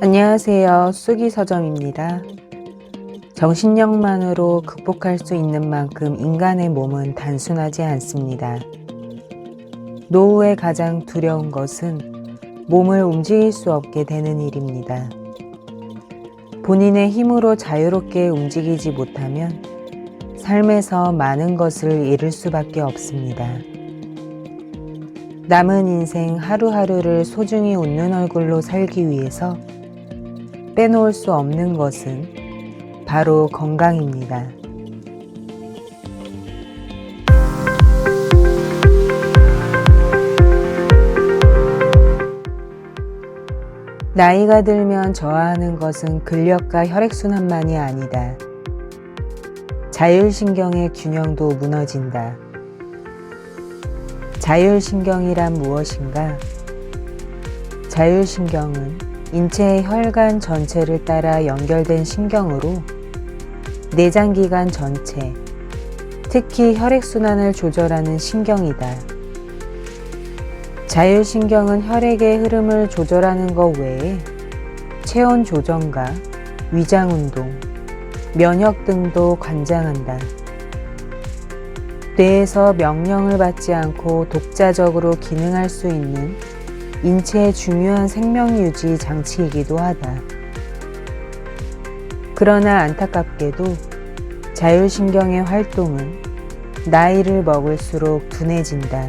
안녕하세요. 쑥이 서점입니다. 정신력만으로 극복할 수 있는 만큼 인간의 몸은 단순하지 않습니다. 노후에 가장 두려운 것은 몸을 움직일 수 없게 되는 일입니다. 본인의 힘으로 자유롭게 움직이지 못하면 삶에서 많은 것을 잃을 수밖에 없습니다. 남은 인생 하루하루를 소중히 웃는 얼굴로 살기 위해서 빼놓을 수 없는 것은 바로 건강입니다. 나이가 들면 저하하는 것은 근력과 혈액순환만이 아니다. 자율신경의 균형도 무너진다. 자율신경이란 무엇인가? 자율신경은 인체의 혈관 전체를 따라 연결된 신경으로 내장기관 전체, 특히 혈액순환을 조절하는 신경이다. 자율신경은 혈액의 흐름을 조절하는 것 외에 체온 조정과 위장 운동, 면역 등도 관장한다. 뇌에서 명령을 받지 않고 독자적으로 기능할 수 있는 인체의 중요한 생명 유지 장치이기도 하다. 그러나 안타깝게도 자율신경의 활동은 나이를 먹을수록 둔해진다.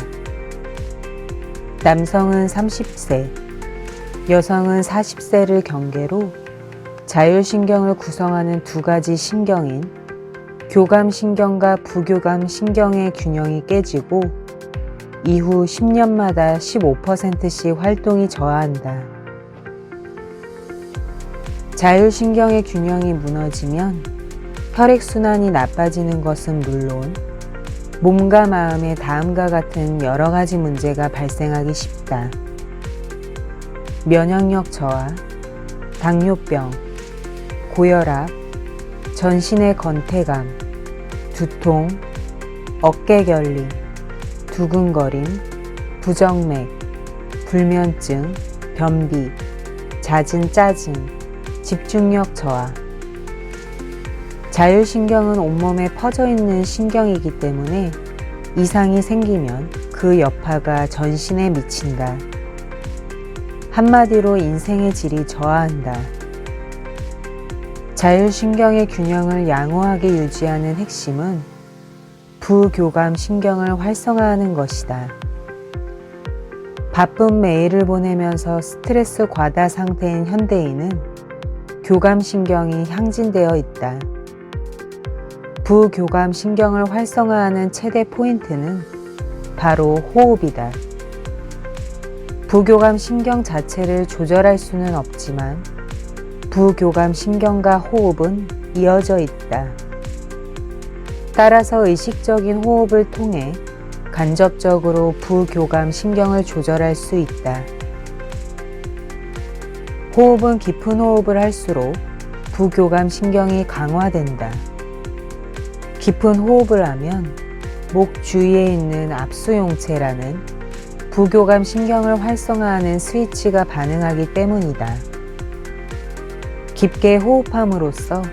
남성은 30세, 여성은 40세를 경계로 자율신경을 구성하는 두 가지 신경인 교감신경과 부교감신경의 균형이 깨지고 이후 10년마다 15%씩 활동이 저하한다. 자율신경의 균형이 무너지면 혈액순환이 나빠지는 것은 물론 몸과 마음에 다음과 같은 여러 가지 문제가 발생하기 쉽다. 면역력 저하, 당뇨병, 고혈압, 전신의 건태감, 두통, 어깨 결림, 두근거림, 부정맥, 불면증, 변비, 잦은 짜증, 집중력 저하. 자율신경은 온몸에 퍼져 있는 신경이기 때문에 이상이 생기면 그 여파가 전신에 미친다. 한마디로 인생의 질이 저하한다. 자율신경의 균형을 양호하게 유지하는 핵심은 부교감 신경을 활성화하는 것이다. 바쁜 매일을 보내면서 스트레스 과다 상태인 현대인은 교감 신경이 향진되어 있다. 부교감 신경을 활성화하는 최대 포인트는 바로 호흡이다. 부교감 신경 자체를 조절할 수는 없지만 부교감 신경과 호흡은 이어져 있다. 따라서 의식적인 호흡을 통해 간접적으로 부교감 신경을 조절할 수 있다. 호흡은 깊은 호흡을 할수록 부교감 신경이 강화된다. 깊은 호흡을 하면 목 주위에 있는 압수용체라는 부교감 신경을 활성화하는 스위치가 반응하기 때문이다. 깊게 호흡함으로써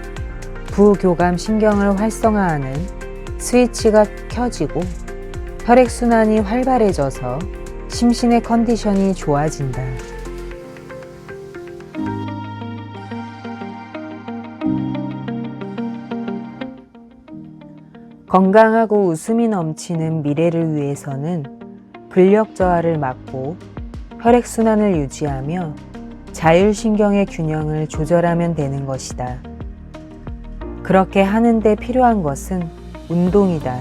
부교감 신경을 활성화하는 스위치가 켜지고 혈액순환이 활발해져서 심신의 컨디션이 좋아진다. 건강하고 웃음이 넘치는 미래를 위해서는 근력 저하를 막고 혈액순환을 유지하며 자율신경의 균형을 조절하면 되는 것이다. 그렇게 하는데 필요한 것은 운동이다.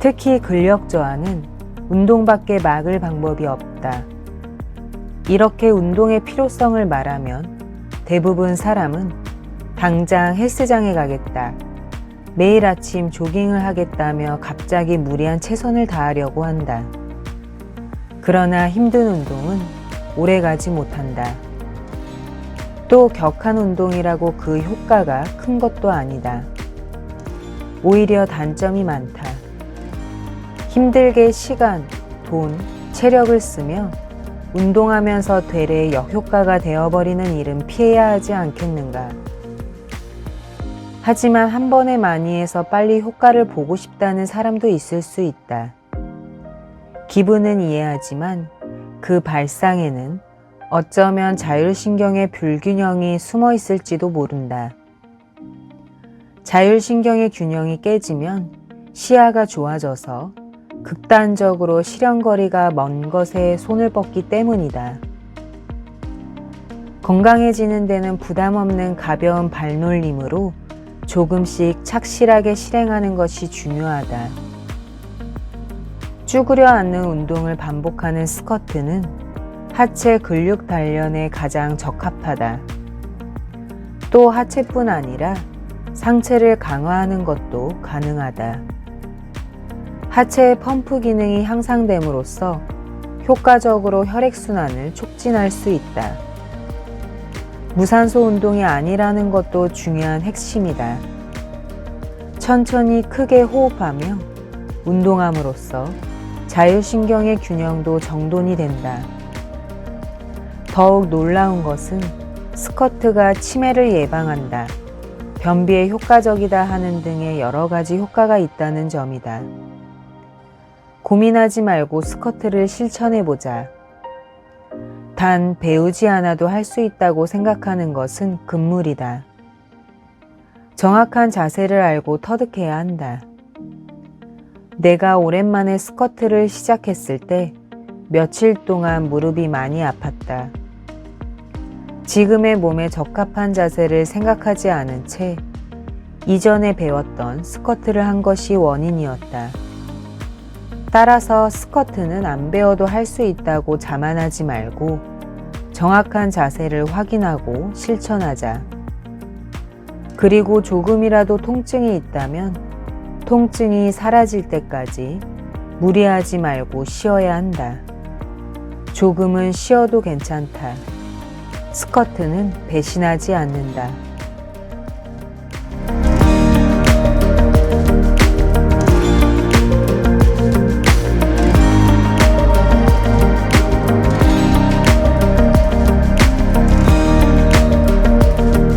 특히 근력 저하는 운동밖에 막을 방법이 없다. 이렇게 운동의 필요성을 말하면 대부분 사람은 당장 헬스장에 가겠다. 매일 아침 조깅을 하겠다며 갑자기 무리한 최선을 다하려고 한다. 그러나 힘든 운동은 오래 가지 못한다. 또 격한 운동이라고 그 효과가 큰 것도 아니다. 오히려 단점이 많다. 힘들게 시간, 돈, 체력을 쓰며 운동하면서 되레 역효과가 되어버리는 일은 피해야 하지 않겠는가. 하지만 한 번에 많이 해서 빨리 효과를 보고 싶다는 사람도 있을 수 있다. 기분은 이해하지만 그 발상에는 어쩌면 자율신경의 불균형이 숨어 있을지도 모른다. 자율신경의 균형이 깨지면 시야가 좋아져서 극단적으로 실현거리가 먼 것에 손을 뻗기 때문이다. 건강해지는 데는 부담 없는 가벼운 발놀림으로 조금씩 착실하게 실행하는 것이 중요하다. 쭈그려 앉는 운동을 반복하는 스쿼트는 하체 근육 단련에 가장 적합하다. 또 하체뿐 아니라 상체를 강화하는 것도 가능하다. 하체의 펌프 기능이 향상됨으로써 효과적으로 혈액순환을 촉진할 수 있다. 무산소 운동이 아니라는 것도 중요한 핵심이다. 천천히 크게 호흡하며 운동함으로써 자율신경의 균형도 정돈이 된다. 더욱 놀라운 것은 스커트가 치매를 예방한다. 변비에 효과적이다 하는 등의 여러 가지 효과가 있다는 점이다. 고민하지 말고 스커트를 실천해 보자. 단 배우지 않아도 할 수 있다고 생각하는 것은 금물이다. 정확한 자세를 알고 터득해야 한다. 내가 오랜만에 스쿼트를 시작했을 때 며칠 동안 무릎이 많이 아팠다. 지금의 몸에 적합한 자세를 생각하지 않은 채 이전에 배웠던 스쿼트를 한 것이 원인이었다. 따라서 스쿼트는 안 배워도 할 수 있다고 자만하지 말고 정확한 자세를 확인하고 실천하자. 그리고 조금이라도 통증이 있다면 통증이 사라질 때까지 무리하지 말고 쉬어야 한다. 조금은 쉬어도 괜찮다. 스커트는 배신하지 않는다.